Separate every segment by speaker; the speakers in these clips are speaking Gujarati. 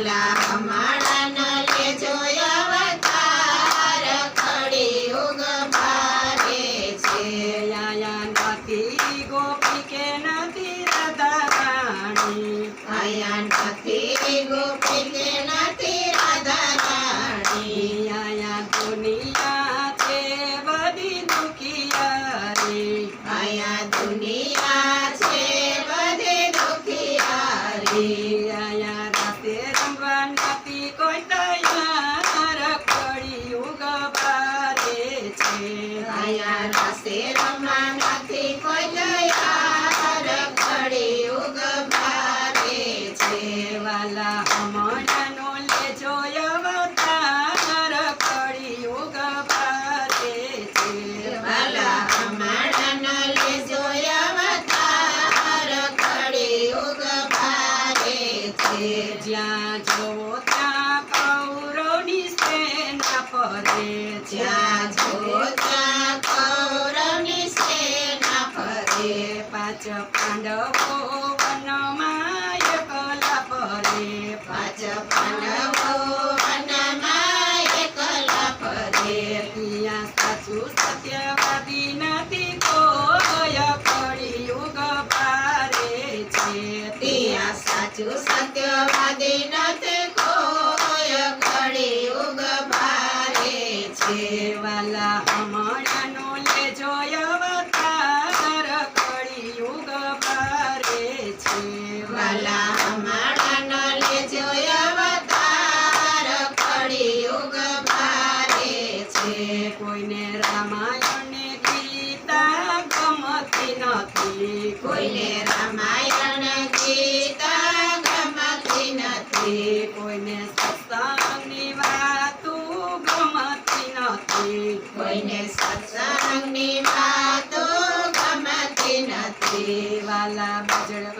Speaker 1: la ama.
Speaker 2: જ્યાં જોવો ત્યાં કૌરવની સેના
Speaker 1: જ્યાં જોવો ત્યાં કૌરવની સેના ફરે.
Speaker 2: પાંચ પાંડવો વનમાં એકલા ફરે.
Speaker 1: પાંચ પાંડવો વનમાં એકલા ફરે.
Speaker 2: ત્યાં કોઈને રામાયણ ગીતા ગમતી નથી.
Speaker 1: કોઈને રામાયણ ગીતા ગમતી નથી.
Speaker 2: કોઈને સત્સંગની વાતો ગમતી નથી.
Speaker 1: કોઈને સત્સંગની વાત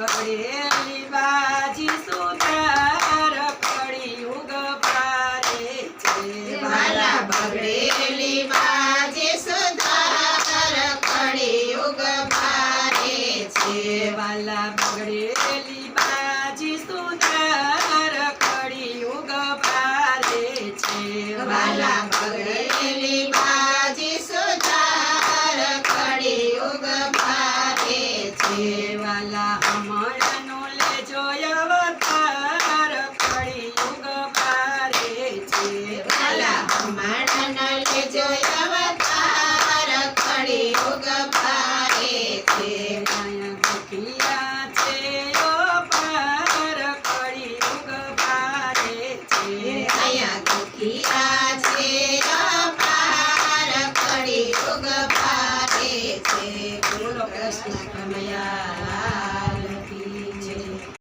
Speaker 2: ગભરેલી બાજી
Speaker 1: સુતાર પડી યુગ પારે છે.
Speaker 2: મારા ગભરેલી બાજી સુતાર યુગ પારે છે.
Speaker 1: વાલા બગડેલી બાજી
Speaker 2: સુતાર પડી યુગ પારે છે. વાલા